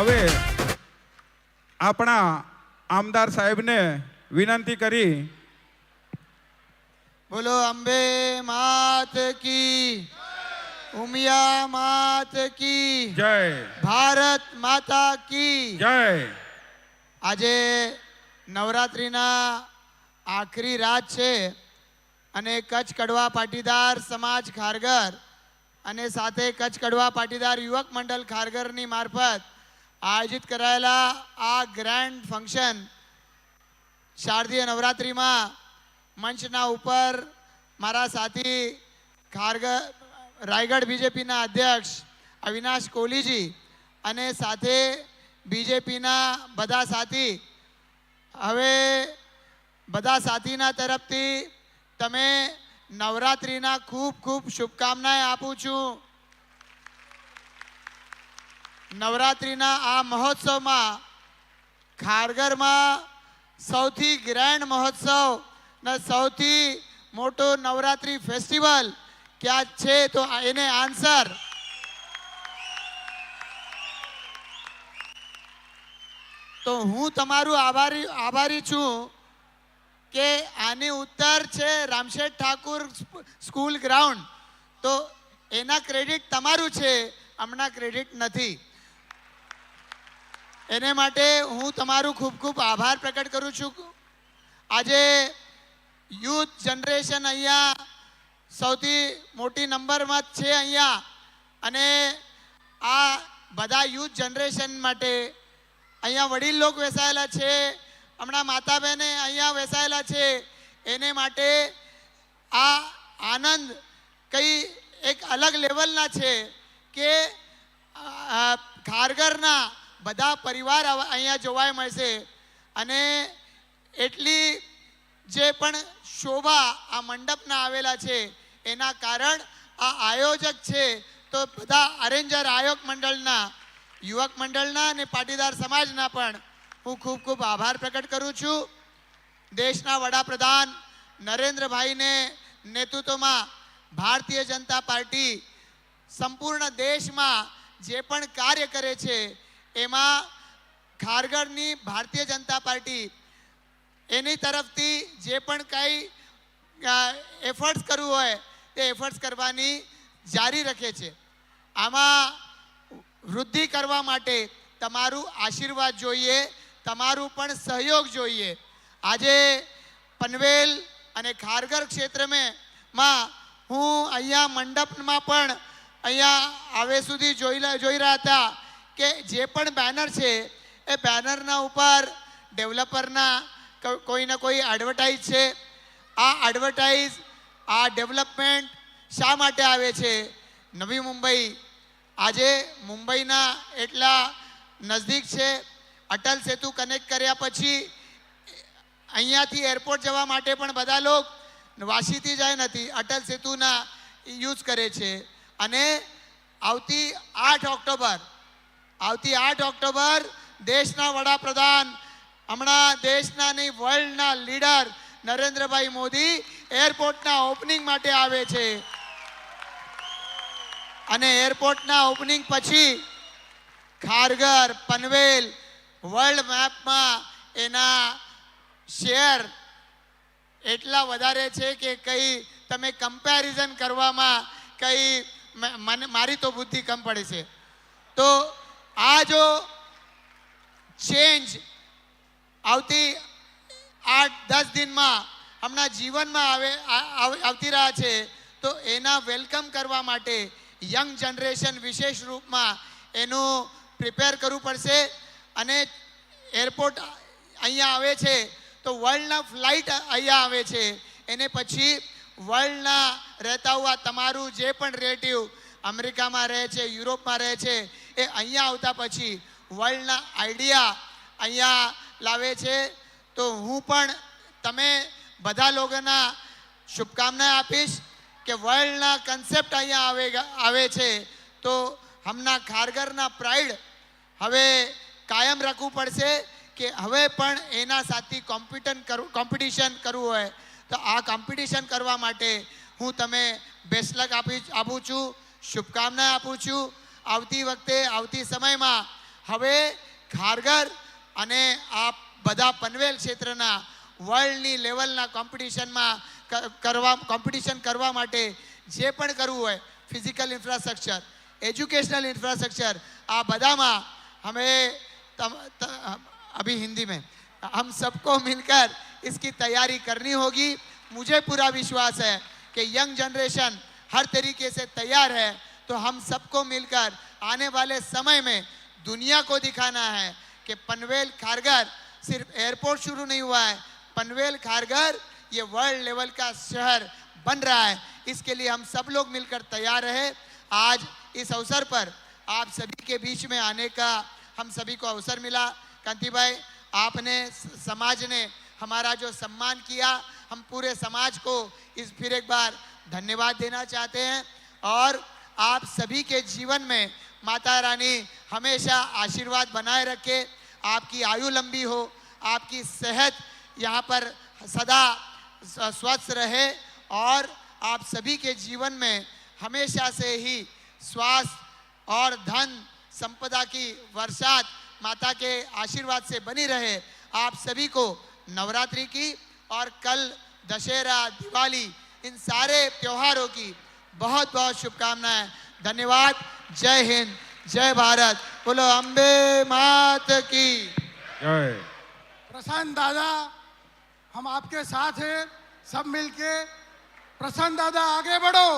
હવે આપણા આમદાર સાહેબને વિનંતી કરી. બોલો અંબે માત કી ઉમિયા માત કી જય. ભારત માતા કી. જય. આજે નવરાત્રિના આખરી રાત છે અને કચ્છ કડવા પાટીદાર સમાજ ખારગર અને સાથે કચ્છ કડવા પાટીદાર યુવક મંડળ ખારગરની મારફત આયોજિત કરાયેલા આ ગ્રાન્ડ ફંક્શન શારદીય નવરાત્રિમાં મંચના ઉપર મારા સાથી ખારગ, રાયગઢ બીજેપીના અધ્યક્ષ અવિનાશ કોહલીજી અને સાથે બીજેપીના બધા સાથી. હવે બધા સાથીના તરફથી તમે નવરાત્રિના ખૂબ ખૂબ શુભકામનાએ આપું છું. નવરાત્રિના આ મહોત્સવમાં ખારગરમાં સૌથી ગ્રેન્ડ મહોત્સવ ને સૌથી મોટો નવરાત્રિ ફેસ્ટિવલ ક્યાં છે તો એને આન્સર તો હું તમારું આભારી આભારી છું કે આની ઉત્તર છે રામશેઠ ઠાકુર સ્કૂલ ગ્રાઉન્ડ. તો એના ક્રેડિટ તમારું છે, હમણાં ક્રેડિટ નથી. એને માટે હું તમારું ખૂબ ખૂબ આભાર પ્રકટ કરું છું. આજે યુથ જનરેશન અહીંયા સૌથી મોટી નંબરમાં જ છે અહીંયા. અને આ બધા યુથ જનરેશન માટે અહીંયા વડીલ લોક વેસાયેલા છે, હમણાં માતા બહેને અહીંયા વેસાયેલા છે. એને માટે આ આનંદ કઈ એક અલગ લેવલના છે કે ઘારઘરના બધા પરિવાર અહીંયા જોવાય મળશે. અને એટલી જે પણ શોભા આ મંડપના આવેલા છે, એના કારણ આ આયોજક છે, તો બધા અરેન્જર આયોગ મંડળના, યુવક મંડળના અને પાટીદાર સમાજના પણ હું ખૂબ ખૂબ આભાર પ્રકટ કરું છું. દેશના વડાપ્રધાન નરેન્દ્રભાઈને નેતૃત્વમાં ભારતીય જનતા પાર્ટી સંપૂર્ણ દેશમાં જે પણ કાર્ય કરે છે એમાં ખારગરની ભારતીય જનતા પાર્ટી એની તરફથી જે પણ કંઈ એફર્ટ્સ કરવું હોય તે એફર્ટ્સ કરવાની જારી રાખે છે. આમાં વૃદ્ધિ કરવા માટે તમારું આશીર્વાદ જોઈએ, તમારું પણ સહયોગ જોઈએ. આજે પનવેલ અને ખારગર ક્ષેત્રમાં હું અહીંયા મંડપમાં પણ અહીંયા આવે સુધી જોઈ જોઈ રહ્યા હતા. કે જે પણ બેનર છે, એ બેનરના ઉપર ડેવલપરના કો- કોઈ એડવર્ટાઇઝ છે. આ એડવર્ટાઇઝ આ ડેવલપમેન્ટ શા માટે આવે છે? નવી મુંબઈ. આજે મુંબઈના એટલા નજદીક છે, અટલ સેતુ કનેક્ટ કર્યા પછી અહીંયાથી એરપોર્ટ જવા માટે પણ બધા લોકો વાસીથી જાય નથી, અટલ સેતુના યુઝ કરે છે. અને આવતી આઠ ઓક્ટોબર આવતી આઠ ઓક્ટોબર દેશના વડાપ્રધાન, હમણાં દેશના નહીં વર્લ્ડના લીડર નરેન્દ્રભાઈ મોદી એરપોર્ટના ઓપનિંગ માટે આવે છે. અને એરપોર્ટના ઓપનિંગ પછી ખારગર પનવેલ વર્લ્ડ મેપમાં એના શેર એટલા વધારે છે કે કઈ તમે કમ્પેરિઝન કરવામાં કઈ મારી તો બુદ્ધિ કમ પડે છે. તો આ જો ચેન્જ આવતી આઠ, દસ દિનમાં હમણાં જીવનમાં આવે આવ- આવતી રહ્યા છે, તો એના વેલકમ કરવા માટે યંગ જનરેશન વિશેષ રૂપમાં એનું પ્રિપેર કરવું પડશે. અને એરપોર્ટ અહીંયા આવે છે, તો વર્લ્ડના ફ્લાઇટ અહીંયા આવે છે. એને પછી વર્લ્ડના રહેતા હોવા તમારું જે પણ રિલેટિવ અમેરિકામાં રહે છે, યુરોપમાં રહે છે એ અહીંયા આવતા પછી વર્લ્ડના આઈડિયા અહીંયા લાવે છે. તો હું પણ તમે બધા લોકોના શુભકામના આપીશ કે વર્લ્ડના કન્સેપ્ટ અહીંયા આવે આવે છે. તો હમણાં ખારગરના પ્રાઇડ હવે કાયમ રાખવું પડશે કે હવે પણ એના સાથે કોમ્પિટન કરવું કોમ્પિટિશન કરવું હોય તો આ કોમ્પિટિશન કરવા માટે હું તમે બેસ્ટ લક આપી, આપું છું, શુભકામના આપું છું. આવતી વખતે આવતી સમયમાં હવે ખારગર અને આ બધા પનવેલ ક્ષેત્રના વર્લ્ડની લેવલના કોમ્પિટિશનમાં ક- કરવા કોમ્પિટિશન કરવા માટે જે પણ કરવું હોય ફિઝિકલ ઇન્ફ્રાસ્ટ્રક્ચર एजुकेशनल इंफ्रास्ट्रक्चर आप बदामा हमें तम, त, अभी हिंदी में हम सबको मिलकर इसकी तैयारी करनी होगी मुझे पूरा विश्वास है कि यंग जनरेशन हर तरीके से तैयार है तो हम सबको मिलकर आने वाले समय में दुनिया को दिखाना है कि पनवेल खारगर सिर्फ़ एयरपोर्ट शुरू नहीं हुआ है। पनवेल खारगर ये वर्ल्ड लेवल का शहर बन रहा है। इसके लिए हम सब लोग मिलकर तैयार रहे। आज इस अवसर पर आप सभी के बीच में आने का हम सभी को अवसर मिला। कांति भाई, आपने समाज ने हमारा जो सम्मान किया, हम पूरे समाज को इस फिर एक बार धन्यवाद देना चाहते हैं। और आप सभी के जीवन में माता रानी हमेशा आशीर्वाद बनाए रखे। आपकी आयु लंबी हो, आपकी सेहत यहाँ पर सदा स्वस्थ रहे और आप सभी के जीवन में हमेशा से ही स्वास्थ्य और धन संपदा की वर्षात माता के आशीर्वाद से बनी रहे। आप सभी को नवरात्रि की और कल दशहरा, दिवाली इन सारे त्योहारों की बहुत बहुत शुभकामनाएँ। धन्यवाद। जय हिंद। जय भारत। बोलो अम्बे मात की। जय। प्रसन्न दादा हम आपके साथ हैं। सब मिलके प्रसन्न दादा आगे बढ़ो।